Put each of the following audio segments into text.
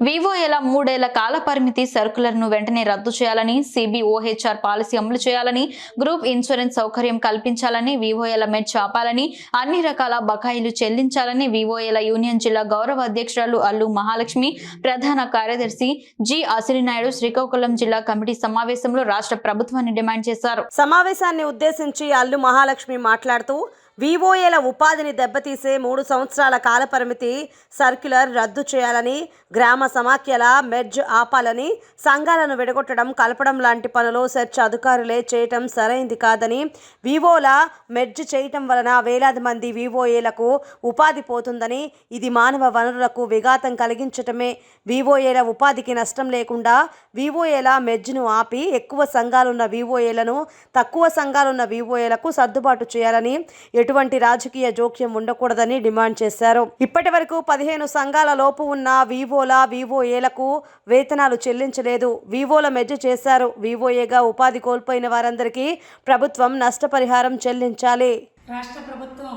వివోఏల మూడేళ్ళ కాల పరిమితి సరుకులను వెంటనే రద్దు చేయాలని సిబిఓహెచ్ఆర్ పాలసీ అమలు చేయాలని గ్రూప్ ఇన్సూరెన్స్ సౌకర్యం కల్పించాలని వివోఏల మెడ్ చాపాలని అన్ని రకాల బకాయిలు చెల్లించాలని వివోఏల యూనియన్ జిల్లా గౌరవ అధ్యక్షురాలు అల్లు మహాలక్ష్మి ప్రధాన కార్యదర్శి జి అసిరినాయుడు శ్రీకాకుళం జిల్లా కమిటీ సమావేశంలో రాష్ట్ర ప్రభుత్వాన్ని డిమాండ్ చేశారు. సమావేశాన్ని ఉద్దేశించి అల్లు మహాలక్ష్మి మాట్లాడుతూ వివోఏల ఉపాధిని దెబ్బతీసే మూడు సంవత్సరాల కాలపరిమితి సర్క్యులర్ రద్దు చేయాలని గ్రామ సమాఖ్యల మెర్జ్ ఆపాలని సంఘాలను విడగొట్టడం కలపడం లాంటి పనులు సెర్చ్ అధికారులే చేయటం సరైంది కాదని వివోల మెర్జ్ చేయటం వలన వేలాది మంది వివోఏలకు ఉపాధి పోతుందని ఇది మానవ వనరులకు విఘాతం కలిగించటమే. వివోఏల ఉపాధికి నష్టం లేకుండా వివోఏల మెర్జ్ను ఆపి ఎక్కువ సంఘాలున్న వివోఏలను తక్కువ సంఘాలున్న వివోఏలకు సర్దుబాటు చేయాలని ఎటువంటి రాజకీయ జోక్యం ఉండకూడదని డిమాండ్ చేశారు. ఇప్పటి వరకు పదిహేను సంఘాల లోపు ఉన్న వివోల వివోఏలకు వేతనాలు చెల్లించలేదు. వివోల మెజ్జ చేశారు. వివోఏగా ఉపాధి కోల్పోయిన వారందరికీ ప్రభుత్వం నష్టపరిహారం చెల్లించాలి. రాష్ట్ర ప్రభుత్వం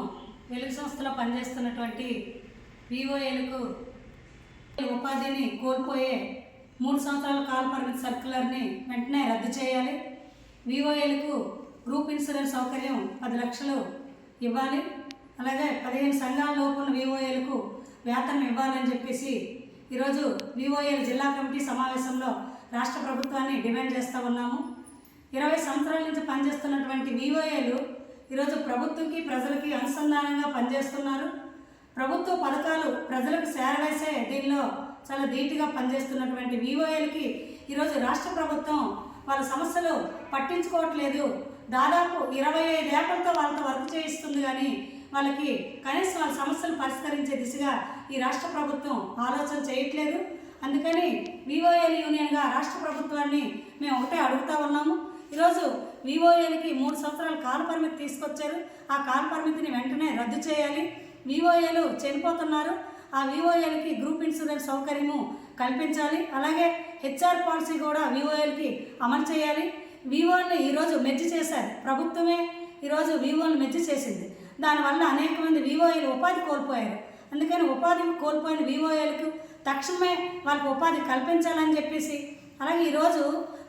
వెలుగు సంస్థలో పనిచేస్తున్నటువంటి వివోఏలకు ఉపాధిని కోల్పోయే మూడు సంవత్సరాల కాల పరిమితి సర్కులర్ని వెంటనే రద్దు చేయాలి. వివోఏలకు గ్రూప్ ఇన్సూరెన్స్ సౌకర్యం పది లక్షలు ఇవ్వాలి. అలాగే పదిహేను సంఘాల లోపు వివోఏలకు వేతనం ఇవ్వాలని చెప్పేసి ఈరోజు వివోఏల జిల్లా కమిటీ సమావేశంలో రాష్ట్ర ప్రభుత్వాన్ని డిమాండ్ చేస్తూ ఉన్నాము. ఇరవై సంవత్సరాల నుంచి పనిచేస్తున్నటువంటి వివోఏలు ఈరోజు ప్రభుత్వంకి ప్రజలకి అనుసంధానంగా పనిచేస్తున్నారు. ప్రభుత్వ పథకాలు ప్రజలకు చేరవేసే దీనిలో చాలా ధీటుగా పనిచేస్తున్నటువంటి వివోఏలకి ఈరోజు రాష్ట్ర ప్రభుత్వం వాళ్ళ సమస్యలు పట్టించుకోవట్లేదు. దాదాపు ఇరవై ఐదు ఏళ్ళతో వాళ్ళతో వర్క్ చేయిస్తుంది కానీ వాళ్ళకి కనీసం వాళ్ళ సమస్యలు పరిష్కరించే దిశగా ఈ రాష్ట్ర ప్రభుత్వం ఆలోచన చేయట్లేదు. అందుకని వివోఎల్ యూనియన్గా రాష్ట్ర ప్రభుత్వాన్ని మేము ఒకటే అడుగుతా ఉన్నాము. ఈరోజు వివోఏలకి మూడు సంవత్సరాల కాల పరిమితి తీసుకొచ్చారు. ఆ కాల పరిమితిని వెంటనే రద్దు చేయాలి. వివోఏలు చనిపోతున్నారు. ఆ వివోఏలకి గ్రూప్ ఇన్సూరెన్స్ సౌకర్యము కల్పించాలి. అలాగే హెచ్ఆర్ పాలసీ కూడా వివోఎల్కి అమలు చేయాలి. వివోఎల్ని ఈరోజు మెర్జి చేశారు. ప్రభుత్వమే ఈరోజు వివోని మెర్జి చేసింది. దానివల్ల అనేక మంది వివోఎల్ ఉపాధి కోల్పోయారు. అందుకని ఉపాధి కోల్పోయిన వివోఎల్కు తక్షణమే వాళ్ళకి ఉపాధి కల్పించాలని చెప్పేసి అలాగే ఈరోజు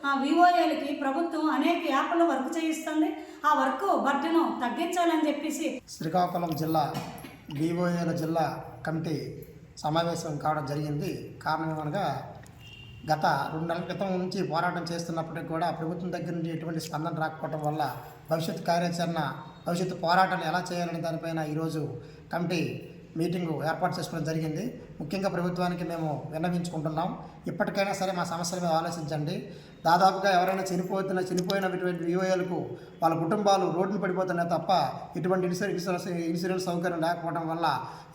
ఆ వివోఏలకి ప్రభుత్వం అనేక యాప్లు వర్క్ చేయిస్తుంది. ఆ వర్క్ బట్టను తగ్గించాలని చెప్పేసి శ్రీకాకుళం జిల్లా వివోఏల జిల్లా కమిటీ సమావేశం కావడం జరిగింది. కారణం ఏమనగా గత రెండు నెలల క్రితం నుంచి పోరాటం చేస్తున్నప్పటికీ కూడా ప్రభుత్వం దగ్గర నుంచి ఎటువంటి స్పందన రాకపోవడం వల్ల భవిష్యత్తు కార్యాచరణ భవిష్యత్తు పోరాటాన్ని ఎలా చేయాలనే దానిపైన ఈరోజు కమిటీ మీటింగు ఏర్పాటు చేసుకోవడం జరిగింది. ముఖ్యంగా ప్రభుత్వానికి మేము విన్నవించుకుంటున్నాం. ఇప్పటికైనా సరే మా సమస్యల మీద ఆలోచించండి. దాదాపుగా ఎవరైనా చనిపోతున్న చనిపోయినటువంటి వివోఏలకు వాళ్ళ కుటుంబాలు రోడ్డున పడిపోతున్నాయి తప్ప ఇటువంటి ఇన్సూరెన్స్ ఇన్సూరెన్స్ సౌకర్యం లేకపోవడం వల్ల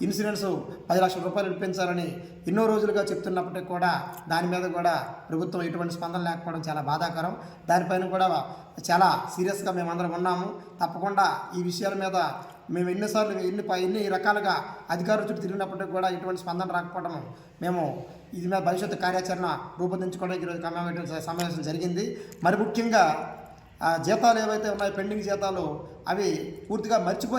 ఇన్సూరెన్స్ పది లక్షల రూపాయలు ఇప్పించాలని ఎన్నో రోజులుగా చెప్తున్నప్పటికీ కూడా దాని మీద కూడా ప్రభుత్వం ఎటువంటి స్పందన లేకపోవడం చాలా బాధాకరం. దానిపైన కూడా చాలా సీరియస్గా మేమందరం ఉన్నాము. తప్పకుండా ఈ విషయాల మీద మేము ఎన్నిసార్లు ఎన్ని ఎన్ని రకాలుగా అధికారుల చుట్టూ తిరిగినప్పటికీ కూడా ఎటువంటి స్పందన రాకపోవడం మేము ఇది మీద భవిష్యత్తు కార్యాచరణ రూపొందించుకోవడానికి ఈరోజు కమ్యూనిటీ సమావేశం జరిగింది. మరి ముఖ్యంగా ఆ జీతాలు ఏవైతే ఉన్నాయో పెండింగ్ జీతాలు అవి పూర్తిగా మర్చిపోయి